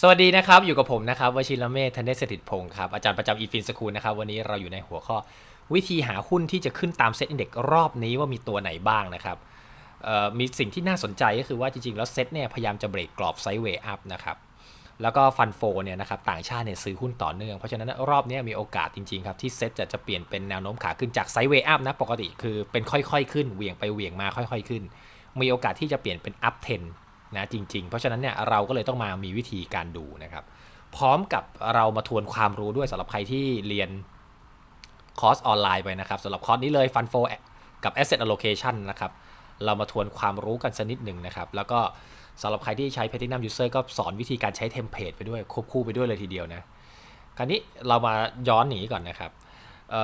สวัสดีนะครับ อยู่กับผมนะครับวชิรเมธธันเดชสถิตพงศ์ครับ อาจารย์ประจำอีฟินสคูลนะครับ วันนี้เราอยู่ในหัวข้อวิธีหาหุ้นที่จะขึ้นตามเซ็ตอินเด็กรอบนี้ว่ามีตัวไหนบ้างนะครับมีสิ่งที่น่าสนใจก็คือว่าจริงๆ แล้วเซ็ตเนี่ยพยายามจะเบรกกรอบไซด์เวย์อัพนะครับแล้วก็ฟันโฟเนี่ยนะครับต่างชาติเนี่ยซื้อหุ้นต่อเนื่อง เพราะฉะนั้นรอบนี้มีโอกาสจริงๆครับที่เซ็ตจะจะเปลี่ยนเป็นแนวโน้มขาขึ้นจากไซด์เวย์อัพนะปกติคือเป็นค่อยๆขึ้นเหวี่ยงไปเหวี่ยงมาค่อย ๆ ขึ้น มีโอกาสที่จะเปลี่ยนเป็นอัพเทน นะจริง ๆ เพราะฉะนั้นเนี่ยเราก็เลยต้องมามีวิธีการดูนะครับ พร้อมกับเรามาทวนความรู้ด้วยสำหรับใครที่เรียนคอร์สออนไลน์ไปนะครับสำหรับคอร์สนี้เลย Fund 4กับ Asset Allocation นะครับเรามาทวนความรู้กันสักนิดหนึ่งนะครับ แล้วก็สำหรับใครที่ใช้ Platinum User ก็สอนวิธีการใช้เทมเพลตไปด้วยควบคู่ไปด้วยเลยทีเดียวนะคราวนี้เรามาย้อนหนีก่อนนะครับ เ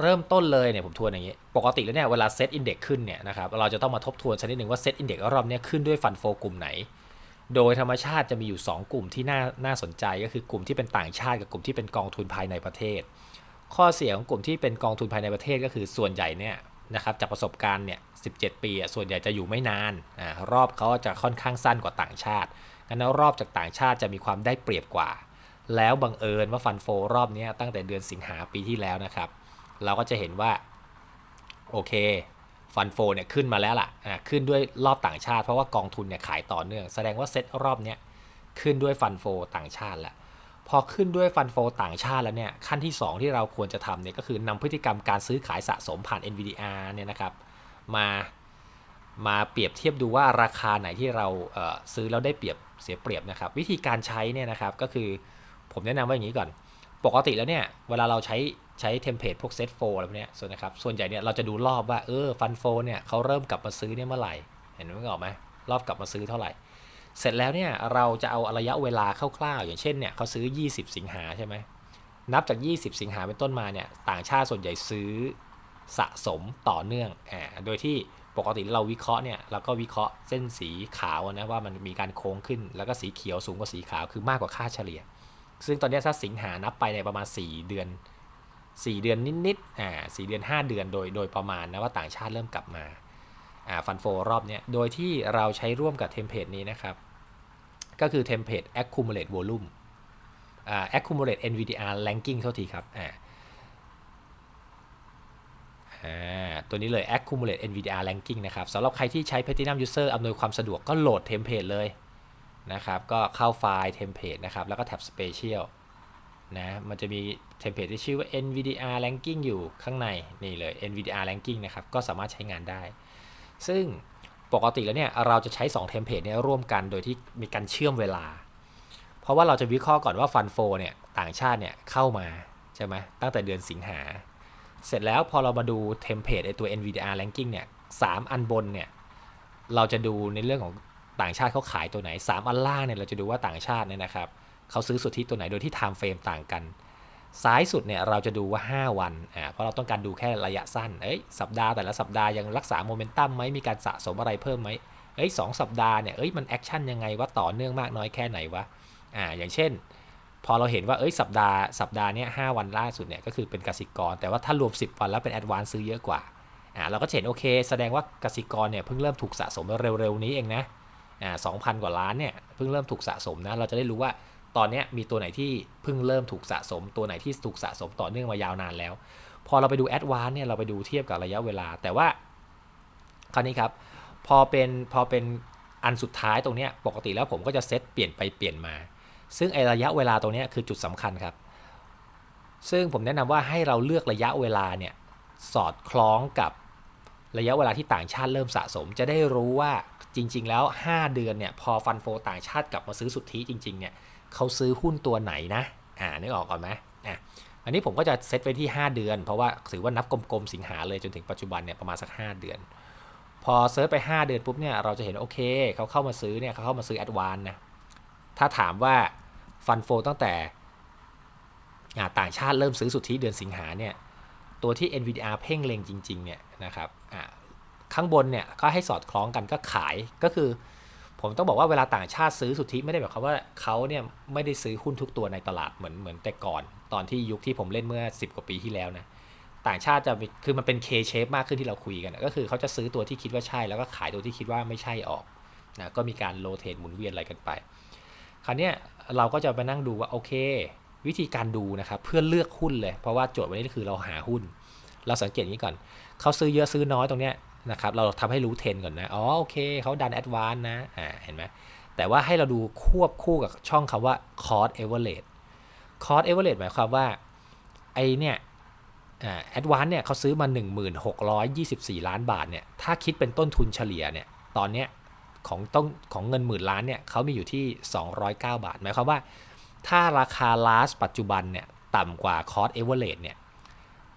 เริ่มต้นเลยเนี่ยผมทวนอย่างนี้ ปกติแล้วเนี่ยเวลาเซตอินเด็กขึ้นเนี่ยนะครับเราจะต้องมาทบทวนสักนิดหนึ่งว่าเซตอินเด็กรอบเนี้ยขึ้นด้วยฟันโฟกลุ่มไหน โดยธรรมชาติจะมีอยู่ 2 กลุ่มที่น่าน่าสนใจก็คือกลุ่มที่เป็นต่างชาติกับกลุ่มที่เป็นกองทุนภายในประเทศ ข้อเสียของกลุ่มที่เป็นกองทุนภายในประเทศก็คือส่วนใหญ่เนี่ยนะครับจากประสบการณ์เนี่ย17 ปีส่วนใหญ่จะอยู่ไม่นานอ่ารอบเขาจะค่อนข้างสั้นกว่าต่างชาติงั้นแล้วรอบจากต่างชาติจะมีความได้เปรียบกว่า แล้วบังเอิญว่าฟันโฟรอบนี้ตั้งแต่เดือนสิงหาปีที่แล้วนะครับ เราก็จะเห็นว่า โอเคฟันโฟเนี่ยขึ้นมาแล้วล่ะอ่าขึ้นด้วยรอบต่างชาติเพราะว่ากองทุนเนี่ยขายต่อเนื่อง แสดงว่าเซ็ตรอบเนี้ยขึ้นด้วยฟันโฟต่างชาติแล้วพอขึ้นด้วยฟันโฟต่างชาติแล้วเนี่ยขั้นที่ 2 ที่เราควรจะทำเนี่ยก็คือนำพฤติกรรมการซื้อขายสะสมผ่าน NVDR เนี่ยนะครับมามาเปรียบเทียบดูว่าราคาไหนที่เราเซื้อแล้วได้เปรียบเสียเปรียบนะครับ วิธีการใช้เนี่ยนะครับก็คือ ผมแนะนำว่าอย่างนี้ก่อน ปกติแล้วเนี่ย เวลาเราใช้ใช้เทมเพลตพวกเซตโฟอะไรพวกเนี้ยส่วนนะครับ ส่วนใหญ่เนี่ยเราจะดูรอบว่าเออฟันโฟเนี่ยเขาเริ่มกลับมาซื้อเนี่ยเมื่อไหร่ เห็นไหมออกไหมรอบกลับมาซื้อเท่าไหร่ เสร็จแล้วเนี่ยเราจะเอาระยะเวลาคร่าวๆอย่างเช่นเนี่ยเขาซื้อ 20 สิงหาใช่ไหมนับจาก 20 สิงหาเป็นต้นมาเนี่ยต่างชาติส่วนใหญ่ซื้อสะสมต่อเนื่องอ่าโดยที่ปกติเราวิเคราะห์เนี่ยเราก็วิเคราะห์เส้นสีขาวนะว่ามันมีการโค้งขึ้น แล้วก็สีเขียวสูงกว่าสีขาวคือมากกว่าค่าเฉลี่ย ซึ่งตอนนี้ถ้าสิงหานับไปในประมาณ 4 เดือน 4 เดือนนิดๆอ่า4เดือน 5 เดือนโดยโดยประมาณนะว่าต่างชาติเริ่มกลับมาอ่าฟันโฟรอบเนี้ยโดยที่เราใช้ร่วมกับเทมเพลตนี้นะครับ ก็คือเทมเพลต accumulate volume อ่า accumulate NVDR ranking เท่าทีครับอ่าอ่าตัวนี้เลย accumulate NVDR ranking นะครับสำหรับใครที่ใช้ Platinum User อำนวยความสะดวกก็โหลดเทมเพลตเลย นะครับ ก็เข้าไฟล์เทมเพลตนะครับ แล้วก็แท็บ Special นะ มันจะมีเทมเพลตที่ชื่อว่า NVDR ranking อยู่ข้างในนี่เลย NVDR ranking นะครับ ก็สามารถใช้งานได้ ซึ่งปกติแล้วเนี่ย เราจะใช้2เทมเพลตเนี่ยร่วมกันโดยที่มีการเชื่อมเวลา เพราะว่าเราจะวิเคราะห์ก่อนว่าฟันโฟเนี่ยต่างชาติเนี่ยเข้ามาใช่ไหมตั้งแต่เดือนสิงหา เสร็จแล้วพอเรามาดูเทมเพลตไอตัว NVDR ranking เนี่ยสามอันบนเนี่ยเราจะดูในเรื่องของ ต่างชาติเขาขายตัวไหน 3 อันล่างเนี่ยเราจะดูว่าต่างชาติเนี่ยนะครับเขาซื้อสุทธิตัวไหนโดยที่ time frame ต่างกัน ซ้ายสุดเนี่ยเราจะดูว่า 5 วันอ่าเพราะเราต้องการดูแค่ระยะสั้นเอ้ยสัปดาห์แต่ละสัปดาห์ยังรักษาโมเมนตัมไหมมีการสะสมอะไรเพิ่มไหมเอ้ยสองสัปดาห์เนี่ยเอ้ยมันแอคชั่นยังไงว่าต่อเนื่องมากน้อยแค่ไหนวะอ่าอย่างเช่น พอเราเห็นว่าเอ้ยสัปดาห์สัปดาห์เนี้ยหวันล่าสุดเนี่ยก็คือเป็นกสิกร แต่ว่าถ้ารวม 10 วันแล้วเป็นแอดวานซื้อเยอะกว่าอ่าเราก็เห็นโอเค แสดงว่ากสิกรเนี่ยเพิ่งเริ่มถูกสะสมเร็วๆนี้เองนะ อ่าสองพันกว่าล้านเนี่ยเพิ่งเริ่มถูกสะสมนะ เราจะได้รู้ว่าตอนนี้มีตัวไหนที่เพิ่งเริ่มถูกสะสม ตัวไหนที่ถูกสะสมต่อเนื่องมายาวนานแล้ว พอเราไปดูแอดวานเนี่ยเราไปดูเทียบกับระยะเวลา แต่ว่าคราวนี้ครับพอเป็นพอเป็นอันสุดท้ายตรงเนี้ยปกติแล้วผมก็จะเซตเปลี่ยนไปเปลี่ยนมา ซึ่งไอระยะเวลาตรงเนี้ยคือจุดสำคัญครับ ซึ่งผมแนะนำว่าให้เราเลือกระยะเวลาเนี่ยสอดคล้องกับ ระยะเวลาที่ต่างชาติเริ่มสะสม จะได้รู้ว่าจริง ๆ แล้ว 5 เดือนเนี่ยพอฟันโฟต่างชาติกลับมาซื้อสุทธิจริงๆเนี่ยเขาซื้อหุ้นตัวไหนนะอ่านึกออกก่อนไหมอะอันนี้ผมก็จะเซตไว้ที่ 5 เดือน เพราะว่าถือว่านับกลมๆสิงหาเลยจนถึงปัจจุบันเนี่ยประมาณสัก 5 เดือน พอเซิร์ชไป 5 เดือนปุ๊บเนี่ยเราจะเห็นโอเคเขาเข้ามาซื้อเนี่ยเขาเข้ามาซื้อแอดวานนะถ้าถามว่าฟันโฟตั้งแต่ต่างชาติเริ่มซื้อสุทธิเดือนสิงหาเนี่ย ตัวที่ NVDR เพ่งเล็งจริง ๆ เนี่ยนะครับอ่าข้างบนเนี่ยก็ให้สอดคล้องกันก็ขายก็คือ ผมต้องบอกว่าเวลาต่างชาติซื้อสุทธิไม่ได้หมายความว่าเขาเนี่ยไม่ได้ซื้อหุ้นทุกตัวในตลาดเหมือนเหมือนแต่ก่อน ตอนที่ยุคที่ผมเล่นเมื่อ 10 กว่าปีที่แล้วนะต่างชาติจะคือมันเป็น K shape มากขึ้นที่เราคุยกันนะก็คือเขาจะซื้อตัวที่คิดว่าใช่แล้วก็ขายตัวที่คิดว่าไม่ใช่ออกนะก็มีการโรเทตหมุนเวียนอะไรกันไป คราวเนี้ยเราก็จะไปนั่งดูว่าโอเค วิธีการดูนะครับเพื่อเลือกหุ้นเลย เพราะว่าโจทย์วันนี้คือเราหาหุ้น เราสังเกตงนี้ก่อนเขาซื้อเยอะซื้อน้อยตรงเนี้ยนะครับเราทำให้รู้เทรนก่อนนะอ๋อโอเคเขาดันแอดวานนะอ่าเห็นไหมแต่ว่าให้เราดูควบคู่กับช่องคำว่า cost average cost average หมายความว่าไอเนี่ยอ่าแอดวานเนี่ยเขาซื้อมา 1624 ล้านบาทเนี่ยถ้าคิดเป็นต้นทุนเฉลี่ยเนี่ยตอนเนี้ยของต้องของเงินหมื่นล้านเนี่ยเขามีอยู่ที่ 209 บาท หมายความว่า ถ้าราคา last ปัจจุบันเนี่ยต่ำกว่า cost average เนี่ย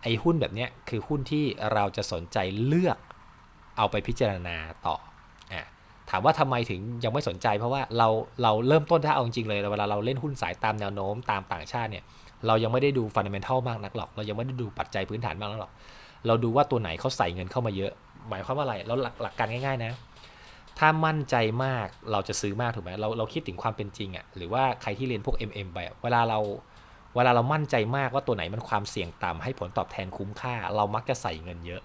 ไอ้หุ้นแบบเนี้ยคือหุ้นที่เราจะสนใจเลือกเอาไปพิจารณาต่ออะถามว่าทำไมถึงยังไม่สนใจ เพราะว่าเราเราเริ่มต้นถ้าเอาจริงเลยเวลาเราเล่นหุ้นสายตามแนวโน้มตามต่างชาติเนี่ยเรายังไม่ได้ดูฟันเดเมนทัลมากนักหรอก เรายังไม่ได้ดูปัจจัยพื้นฐานมากนักหรอก เราดูว่าตัวไหนเขาใส่เงินเข้ามาเยอะ หมายความว่าอะไรเราหลักหลักการง่ายๆนะ ถ้ามั่นใจมากเราจะซื้อมากถูกไหมเราเราคิดถึงความเป็นจริงอะ่ะหรือว่าใครที่เรียนพวก MM ไปอะเวลาเราเวลาเรามั่นใจมากว่าตัวไหนมันความเสี่ยงต่ำให้ผลตอบแทนคุ้มค่า เรามักจะใส่เงินเยอะ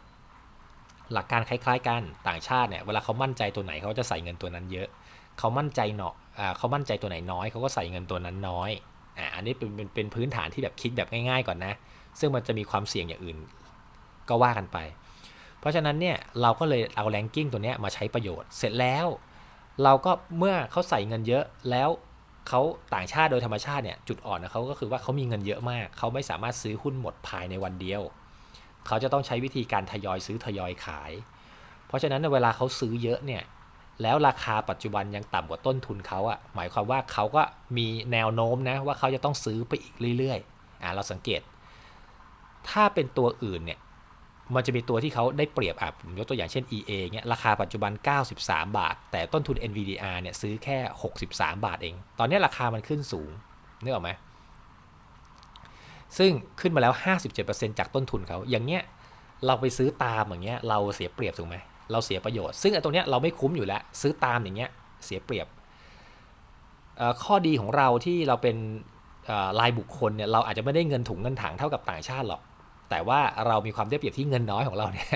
หลักการคล้ายๆกันต่างชาติเนี่ยเวลาเขามั่นใจตัวไหนเขาจะใส่เงินตัวนั้นเยอะ เขามั่นใจเนาะอ่าเขามั่นใจตัวไหนน้อยเขาก็ใส่เงินตัวนั้นน้อยอ่าอันนี้เป็นเป็นเป็นพื้นฐานที่แบบคิดแบบง่าย ๆ ก่อนนะ ซึ่งมันจะมีความเสี่ยงอย่างอื่นก็ว่ากันไป ราะฉะนั้นเนี่ยเราก็เลยเอาแรงกิ้งตัวเนี้ยมาใช้ประโยชน์ เสร็จแล้ว เราก็เมื่อเขาใส่เงินเยอะแล้วเขาต่างชาติโดยธรรมชาติเนี่ยจุดอ่อนของเขาก็คือว่าเขามีเงินเยอะมาก เขาไม่สามารถซื้อหุ้นหมดภายในวันเดียว เขาจะต้องใช้วิธีการทยอยซื้อทยอยขาย เพราะฉะนั้นเวลาเขาซื้อเยอะเนี่ยแล้วราคาปัจจุบันยังต่ำกว่าต้นทุนเขาอะหมายความว่าเขาก็มีแนวโน้มนะว่าเขาจะต้องซื้อไปอีกเรื่อยๆอ่าเราสังเกต ถ้าเป็นตัวอื่นเนี่ย มันจะมีตัวที่เขาได้เปรียบอะผมยกตัวอย่างเช่น EA เงี้ยราคาปัจจุบัน 93 บาท แต่ต้นทุน NVDR เนี่ยซื้อแค่ 63 บาทเอง ตอนนี้ราคามันขึ้นสูงนึกออกไหมซึ่งขึ้นมาแล้ว 57%จากต้นทุนเขาอย่างเงี้ยเราไปซื้อตามอย่างเงี้ยเราเสียเปรียบถูกไหมเราเสียประโยชน์ ซึ่งไอ้ตรงเนี้ยเราไม่คุ้มอยู่แล้ว ซื้อตามอย่างเงี้ยเสียเปรียบ ข้อดีของเราที่เราเป็นรายบุคคลเนี่ยเราอาจจะไม่ได้เงินถุงเงินถังเท่ากับต่างชาติหรอก แต่ว่าเรามีความได้เปรียบที่เงินน้อยของเราเนี่ย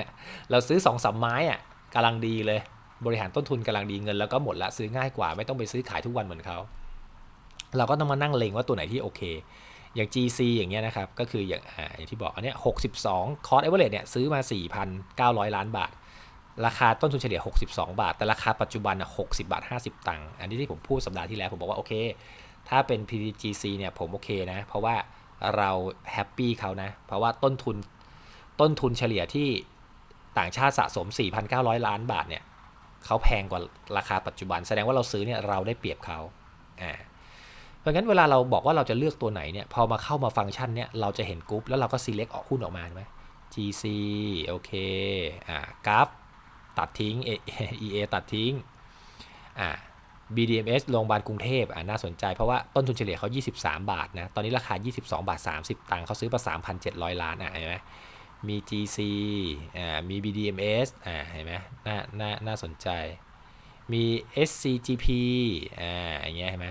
เราซื้อ2อสามไม้อะกำลังดีเลย บริหารต้นทุนกำลังดีเงิน แล้วก็หมดละซื้อง่ายกว่า ไม่ต้องไปซื้อขายทุกวันเหมือนเขาเราก็ต้องมานั่งเลงว่าตัวไหนที่โอเค อย่าง GC อย่างเงี้ยนะครับ ก็คืออย่างอย่างที่บอกอันเนี้ย62คอร์สเอเวอเรสเนี่ยซื้อมา 4,900 ล้านบาท ราคาต้นทุนเฉลี่ย 62 บาท แต่ราคาปัจจุบันอะ60บาท 50 ตังค์อันนี้ที่ผมพูดสัปดาห์ที่แล้วผมบอกว่าโอเค ถ้าเป็น PGC เนี่ยผมโอเคนะ เพราะว่า เราแฮปปี้เขานะ เพราะว่าต้นทุนต้นทุนเฉลี่ยที่ต่างชาติสะสม 4,900 ล้านบาทเนี่ยเขาแพงกว่าราคาปัจจุบัน แสดงว่าเราซื้อเนี่ยเราได้เปรียบเขาอ่าเพราะงั้นเวลาเราบอกว่าเราจะเลือกตัวไหนเนี่ยพอมาเข้ามาฟังก์ชันเนี่ยเราจะเห็นกรุ๊ปแล้วเราก็ select ออกหุ้นออกมาใช่ไหม GC โอเคอ่ากราฟตัดทิ้ง EA ตัดทิ้งอ่า BDMs โรงพยาบาลกรุงเทพอ่าน่าสนใจเพราะว่าต้นทุนเฉลี่ยเขา 23 บาทนะ ตอนนี้ราคา 22 บาท 30 ตังค์เขาซื้อมา 3,700 ล้านอะเห็นไหมมี GC อ่ามี BDMs อ่าเห็นไหมน่าน่าน่าสนใจ มี SCGP อ่าอย่างเงี้ยเห็นไหม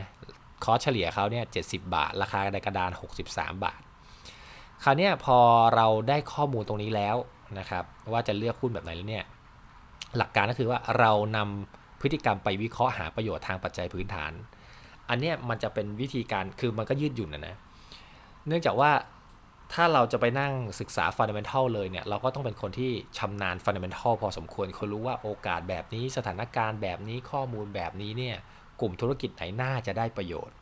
คอสเฉลี่ยเขาเนี่ย 70 บาท ราคาในกระดาน 63 บาท คราวนี้พอเราได้ข้อมูลตรงนี้แล้วนะครับ ว่าจะเลือกหุ้นแบบไหนแล้วเนี่ย หลักการก็คือว่าเรานำ พฤติกรรมไปวิเคราะห์หาประโยชน์ทางปัจจัยพื้นฐาน อันเนี้ยมันจะเป็นวิธีการคือมันก็ยืดหยุ่นนะนะ เนื่องจากว่าถ้าเราจะไปนั่งศึกษาฟันเดเมนทัลเลยเนี่ย เราก็ต้องเป็นคนที่ชำนาญฟันเดเมนทัลพอสมควรคนรู้ว่าโอกาสแบบนี้สถานการณ์แบบนี้ข้อมูลแบบนี้เนี่ยกลุ่มธุรกิจไหนน่าจะได้ประโยชน์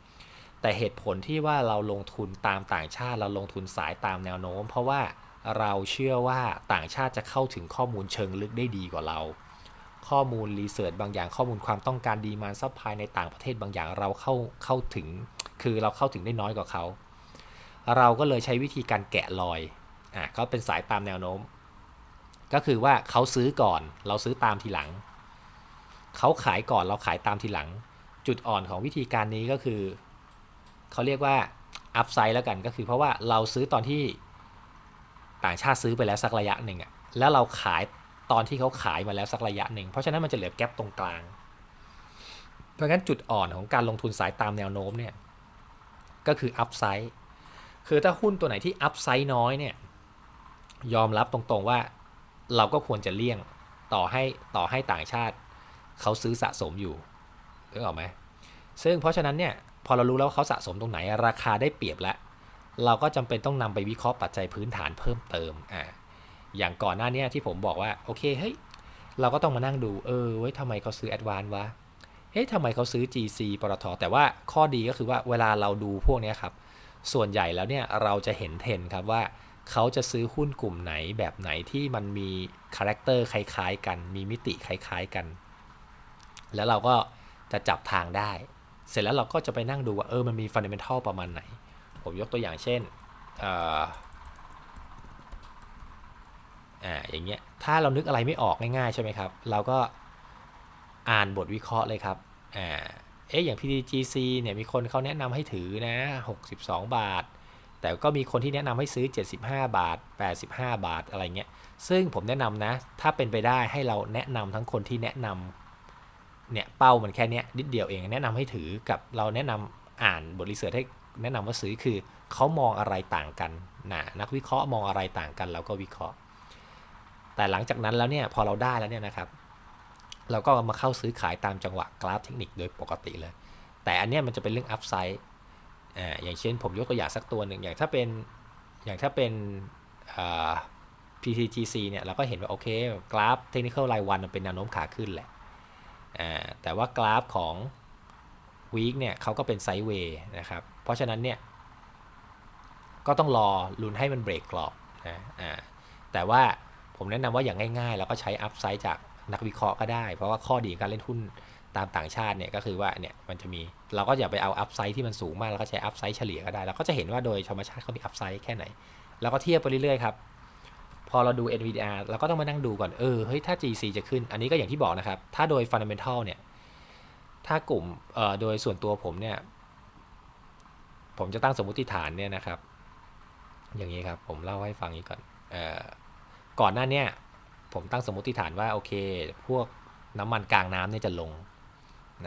แต่เหตุผลที่ว่าเราลงทุนตามต่างชาติเราลงทุนสายตามแนวโน้ม เพราะว่าเราเชื่อว่าต่างชาติจะเข้าถึงข้อมูลเชิงลึกได้ดีกว่าเรา ข้อมูลรีเสิร์ชบางอย่างข้อมูลความต้องการดีมาซัพพลายในต่างประเทศบางอย่างเราเข้าเข้าถึง คือเราเข้าถึงได้น้อยกว่าเขา เราก็เลยใช้วิธีการแกะรอยอะก็เป็นสายตามแนวโน้ม ก็คือว่าเขาซื้อก่อน เราซื้อตามทีหลัง เขาขายก่อนเราขายตามทีหลัง จุดอ่อนของวิธีการนี้ก็คือเขาเรียกว่าอัพไซด์แล้วกันก็คือเพราะว่าเราซื้อตอนที่ต่างชาติซื้อไปแล้วสักระยะหนึ่งอะแล้วเราขาย ตอนที่เขาขายมาแล้วสักระยะหนึ่ง เพราะฉะนั้นมันจะเหลือแกลบตรงกลาง เพราะงั้นจุดอ่อนของการลงทุนสายตามแนวโน้มเนี่ยก็คืออัพไซด์คือถ้าหุ้นตัวไหนที่อัพไซด์น้อยเนี่ยยอมรับตรงๆว่าเราก็ควรจะเลี่ยงต่อให้ต่อให้ต่างชาติเขาซื้อสะสมอยู่นึกออกไหมซึ่งเพราะฉะนั้นเนี่ยพอเรารู้แล้วว่าเขาสะสมตรงไหนราคาได้เปรียบแล้ว เราก็จำเป็นต้องนำไปวิเคราะห์ปัจจัยพื้นฐานเพิ่มเติมอ่า อย่างก่อนหน้านี้ที่ผมบอกว่า โอเคเฮ้ยเราก็ต้องมานั่งดูเออเว้ยทำไมเขาซื้อแอดวานวะเฮ้ยทำไมเขาซื้อ GC ปตทแต่ว่าข้อดีก็คือว่าเวลาเราดูพวกนี้ครับ ส่วนใหญ่แล้วเนี่ยเราจะเห็นเทรนครับว่าเขาจะซื้อหุ้นกลุ่มไหนแบบไหนที่มันมีคาแรคเตอร์คล้ายๆกัน มีมิติคล้ายๆกัน แล้วเราก็จะจับทางได้ เสร็จแล้วเราก็จะไปนั่งดูว่าเออมันมีฟันเดเมนทัลประมาณไหน ผมยกตัวอย่างเช่นเอ่าอย่างเงี้ยถ้าเรานึกอะไรไม่ออกง่ายๆใช่ไหมครับ เราก็อ่านบทวิเคราะห์เลยครับอ่าเอ๊ะอย่าง PTGC เนี่ยมีคนเขาแนะนำให้ถือนะ 62 บาท แต่ก็มีคนที่แนะนำให้ซื้อ 75 บาท 85 บาทอะไรเงี้ยซึ่งผมแนะนำนะ ถ้าเป็นไปได้ให้เราแนะนำทั้งคนที่แนะนำเนี่ยเป้ามันแค่เนี้ยนิดเดียวเองแนะนำให้ถือกับเราแนะนำอ่านบทรีเสิร์ชให้แนะนำว่าซื้อคือเขามองอะไรต่างกันนะนักวิเคราะห์มองอะไรต่างกันเราก็วิเคราะห์ แต่หลังจากนั้นแล้วเนี่ยพอเราได้แล้วเนี่ยนะครับ เราก็มาเข้าซื้อขายตามจังหวะกราฟเทคนิคโดยปกติเลย แต่อันเนี้ยมันจะเป็นเรื่องอัพไซด์อ่าอย่างเช่นผมยกตัวอย่างสักตัวหนึ่งอย่างถ้าเป็นอย่างถ้าเป็นอ่า PTGC เนี่ยเราก็เห็นว่าโอเคกราฟเทคนิครายวันมันเป็นแนวโน้มขาขึ้นแหละอ่าแต่ว่ากราฟของ week เนี่ยเขาก็เป็นไซด์เวย์นะครับ เพราะฉะนั้นเนี่ยก็ต้องรอลุ้นให้มันเบรกกรอบนะอ่าแต่ว่า ผมแนะนำว่าอย่างง่ายๆ แล้วก็ใช้อัพไซด์จากนักวิเคราะห์ก็ได้ เพราะว่าข้อดีการเล่นหุ้นตามต่างชาติเนี่ยก็คือว่าเนี่ยมันจะมีเราก็อย่าไปเอาอัพไซด์ที่มันสูงมากแล้วก็ใช้อัพไซด์เฉลี่ยก็ได้เราก็จะเห็นว่าโดยธรรมชาติเขามีอัพไซด์แค่ไหนแล้วก็เทียบไปเรื่อยๆครับพอเราดู NVDR เราก็ต้องมานั่งดูก่อนเออเฮ้ยถ้า GC จะขึ้น อันนี้ก็อย่างที่บอกนะครับ ถ้าโดย Fundamental เนี่ยถ้ากลุ่มเอ่อโดยส่วนตัวผมเนี่ยผมจะตั้งสมมติฐานเนี่ยนะครับ อย่างนี้ครับผมเล่าให้ฟังนี้ก่อนเอ่อ ก่อนหน้าเนี่ยผมตั้งสมมติฐานว่าโอเค พวกน้ำมันกลางน้ำเนี่ยจะลง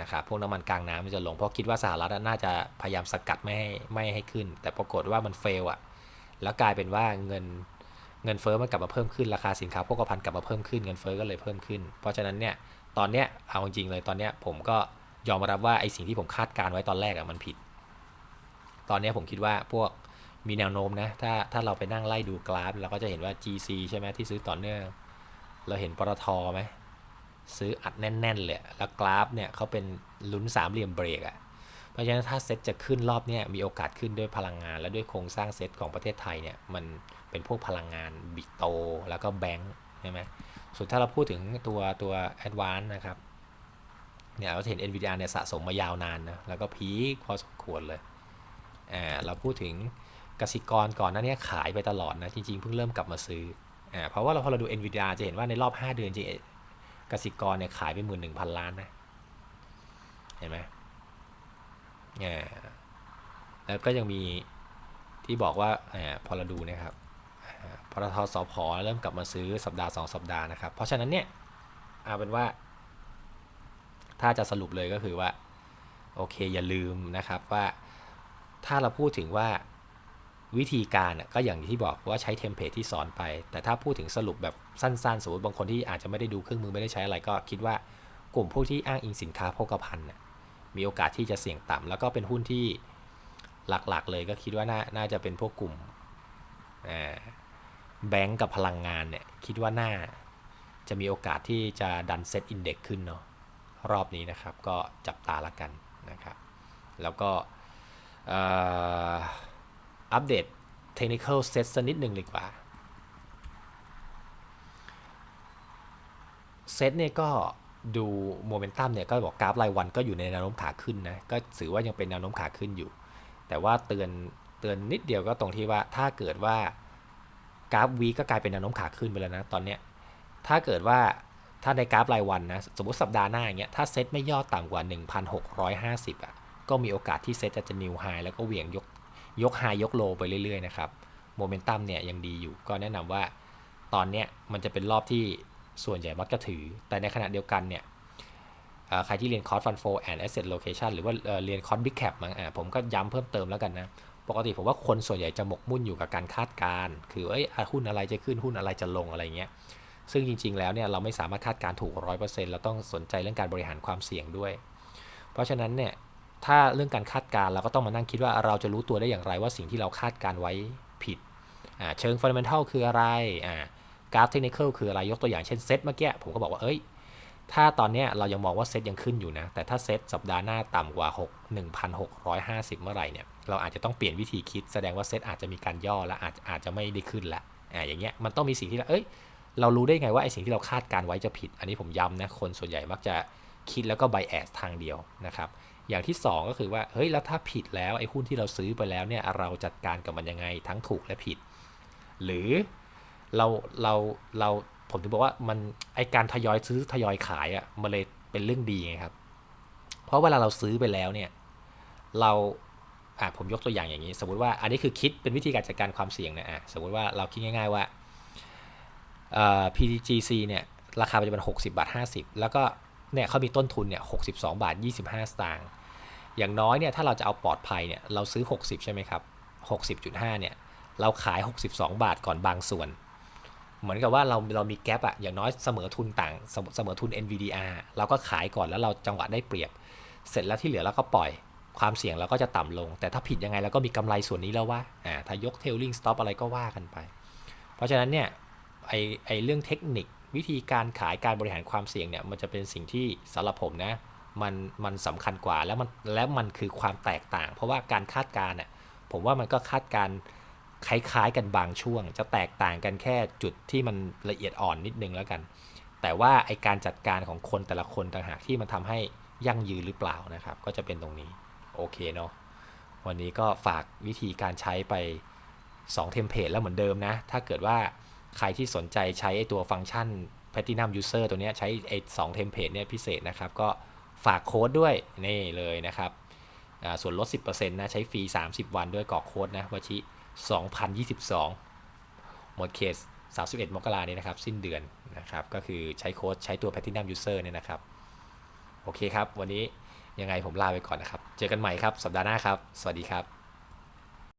นะครับพวกน้ำมันกลางน้ำมันจะลงเพราะคิดว่าสหรัฐน่าจะพยายามสกัดไม่ให้ไม่ให้ขึ้น แต่ปรากฏว่ามันเฟลอะแล้วกลายเป็นว่าเงินเงินเฟ้อมันกลับมาเพิ่มขึ้นราคาสินค้าโภคภัณฑ์กลับมาเพิ่มขึ้นเงินเฟ้อก็เลยเพิ่มขึ้น เพราะฉะนั้นเนี่ยตอนเนี้ยเอาจริงเลยตอนเนี้ยผมก็ยอมรับว่าไอสิ่งที่ผมคาดการไว้ตอนแรกอะมันผิด ตอนเนี้ยผมคิดว่าพวก มีแนวโน้มนะ ถ้าถ้าเราไปนั่งไล่ดูกราฟ เราก็จะเห็นว่า GC ใช่ไหมที่ซื้อต่อเนื่อง เราเห็นปตทไหมซื้ออัดแน่นๆเลยแล้วกราฟเนี่ยเขาเป็นลุ้นสามเหลี่ยมเบรกอะเพราะฉะนั้นถ้าเซ็ตจะขึ้นรอบนี้มีโอกาสขึ้นด้วยพลังงาน และด้วยโครงสร้างเซ็ตของประเทศไทยเนี่ยมันเป็นพวกพลังงานบิโต แล้วก็แบงค์ใช่ไหมส่วนถ้าเราพูดถึงตัวตัว a d v a n c e นะครับเนี่ยเราเห็น NVIDIA เนี่ยสะสมมายาวนานนะแล้วก็พีคพอสมควรเลยอ่าเราพูดถึง กสิกรก่อนหน้านี้ขายไปตลอดนะ จริงๆ เพิ่งเริ่มกลับมาซื้ออ่าเพราะว่าเราพอเราดู NVIDIA จะเห็นว่าในรอบ 5 เดือนจริงกสิกรเนี่ยขายไปหมื่นหนึ่งพันล้านนะ เห็นไหมอ่าแล้วก็ยังมีที่บอกว่าอ่าพอเราดูนะครับพททสพเริ่มกลับมาซื้อสัปดาห์ 2 สัปดาห์นะครับ เพราะฉะนั้นเนี่ยเอาเป็นว่า ถ้าจะสรุปเลยก็คือว่า โอเคอย่าลืมนะครับว่าถ้าเราพูดถึงว่า วิธีการก็อย่างที่บอกว่าใช้เทมเพลตที่สอนไป แต่ถ้าพูดถึงสรุปแบบสั้นๆ สมมติบางคนที่อาจจะไม่ได้ดูเครื่องมือไม่ได้ใช้อะไรก็คิดว่ากลุ่มพวกที่อ้างอิงสินค้าโภคภัณฑ์มีโอกาสที่จะเสี่ยงต่ำแล้วก็เป็นหุ้นที่หลักๆ เลยก็คิดว่าน่านาจะเป็นพวกกลุ่มแบงก์กับพลังงานเนี่ยคิดว่าน่าจะมีโอกาสที่จะดันเซตอินเด็กซ์ขึ้นเนาะรอบนี้นะครับก็จับตาละกันนะครับ แล้วก็อั อัปเดตเทคนิคอลเซตสักนิดหนึ่งดีกว่า เซตเนี่ยก็ดูโมเมนตัมเนี่ยก็บอกกราฟรายวันก็อยู่ในแนวโน้มขาขึ้นนะ ก็ถือว่ายังเป็นแนวโน้มขาขึ้นอยู่ แต่ว่าเตือนเตือนนิดเดียวก็ตรงที่ว่าถ้าเกิดว่ากราฟวีก็กลายเป็นแนวโน้มขาขึ้นไปแล้วนะตอนเนี้ยถ้าเกิดว่าถ้าในกราฟรายวันนะสมมติสัปดาห์หน้าอย่างเงี้ยถ้าเซ็ตไม่ย่อต่ำกว่า 1,650อะก็มีโอกาสที่เซ็ตจะจะนิวไฮแล้วก็เหวี่ยงยก ยกไฮยกโลไปเรื่อยๆนะครับโมเมนตัมเนี่ยยังดีอยู่ ก็แนะนำว่าตอนเนี้ยมันจะเป็นรอบที่ส่วนใหญ่มักจะถือ แต่ในขณะเดียวกันเนี่ยใครที่เรียนคอร์สฟันโฟแอนด์แอสเซทโลเคชันหรือว่าเรียนคอร์สบิ๊กแคปมั้งผมก็ย้ำเพิ่มเติมแล้วกันนะ ปกติผมว่าคนส่วนใหญ่จะหมกมุ่นอยู่กับการคาดการณ์คือเอ้ยหุ้นอะไรจะขึ้นหุ้นอะไรจะลงอะไรเงี้ยซึ่งจริง ๆ แล้วเนี่ยเราไม่สามารถคาดการณ์ถูกร้อยเปอร์เซ็นต์เราต้องสนใจเรื่องการบริหารความเสี่ยงด้วย เพราะฉะนั้นเนี่ย ถ้าเรื่องการคาดการณ์เราก็ต้องมานั่งคิดว่าเราจะรู้ตัวได้อย่างไรว่าสิ่งที่เราคาดการไว้ผิดเชิง fundamental คืออะไรกราฟ technical คืออะไรยกตัวอย่างเช่นเซตเมื่อกี้ผมก็บอกว่าเอ้ยถ้าตอนนี้เรายังมองว่าเซตยังขึ้นอยู่นะ แต่ถ้าเซตสัปดาห์หน้าต่ำกว่า 6 1,650 เมื่อไหร่เนี่ย เราอาจจะต้องเปลี่ยนวิธีคิด แสดงว่าเซตอาจจะมีการย่อและอาจอาจจะไม่ได้ขึ้นละอ่าอย่างเงี้ย มันต้องมีสิ่งที่เราเอ้ย เรารู้ได้ไงว่าไอสิ่งที่เราคาดการไว้จะผิด อันนี้ผมย้ำนะ คนส่วนใหญ่มักจะคิดแล้วก็ bias ทางเดียวนะครับ อย่างที่ 2 ก็คือว่าเฮ้ยแล้วถ้าผิดแล้วไอ้หุ้นที่เราซื้อไปแล้วเนี่ยเราจัดการกับมันยังไงทั้งถูกและผิด หรือเราเราเราผมถึงบอกว่ามันไอการทยอยซื้อทยอยขายอะ่ะมันเลยเป็นเรื่องดีไงครับ เพราะเวลาเราซื้อไปแล้วเนี่ยเราอะผมยกตัวอย่างอย่างนี้ สมมติว่าอันนี้คือคิดเป็นวิธีการจัดการความเสี่ยงนะอะสมมติว่าเราคิดง่าย ๆว่าเอ่อ PTGC เนี่ยราคาปัจจุบัน60บาท50 แล้วก็ เนี่ยเขามีต้นทุนเนี่ย62บาท 25 สตางค์อย่างน้อยเนี่ยถ้าเราจะเอาปลอดภัยเนี่ยเราซื้อ 60 ใช่ไหมครับ 60.5 เนี่ยเราขาย 62 บาทก่อนบางส่วน เหมือนกับว่าเราเรามีแกลบอะอย่างน้อยเสมอทุนต่างเสมอเสมอทุน NVDR เราก็ขายก่อนแล้วเราจังหวะได้เปรียบ เสร็จแล้วที่เหลือเราก็ปล่อยความเสี่ยงเราก็จะต่ำลง แต่ถ้าผิดยังไงเราก็มีกำไรส่วนนี้แล้วว่าอ่าถ้ายกเทลลิงสต็อปอะไรก็ว่ากันไป เพราะฉะนั้นเนี่ยไอไอเรื่องเทคนิค วิธีการขายการบริหารความเสี่ยงเนี่ยมันจะเป็นสิ่งที่สำหรับผมนะมันมันสำคัญกว่าแล้วมันแล้วมันคือความแตกต่าง เพราะว่าการคาดการณ์เนี่ยผมว่ามันก็คาดการณ์คล้ายๆกันบางช่วง จะแตกต่างกันแค่จุดที่มันละเอียดอ่อนนิดนึงแล้วกัน แต่ว่าไอการจัดการของคนแต่ละคนต่างหากที่มันทำให้ยั่งยืนหรือเปล่านะครับ ก็จะเป็นตรงนี้โอเคเนาะวันนี้ก็ฝากวิธีการใช้ไป 2 เทมเพลตแล้วเหมือนเดิมนะ ถ้าเกิดว่า ใครที่สนใจใช้ไอตัวฟังก์ชัน Platinum User ตัวนี้ใช้ไอ2เทมเพลตเนี่ยพิเศษนะครับ ก็ฝากโค้ดด้วยนี่เลยนะครับส่วนลด 10%นะใช้ฟรี 30 วันด้วยกรอกโค้ดนะวชิ 2022 หมดเคส 31 มกรานี้นะครับ สิ้นเดือนนะครับ ก็คือใช้โค้ดใช้ตัว Platinum User เนี่ยนะครับ โอเคครับ วันนี้ยังไงผมลาไปก่อนนะครับ เจอกันใหม่ครับ สัปดาห์หน้าครับ สวัสดีครับ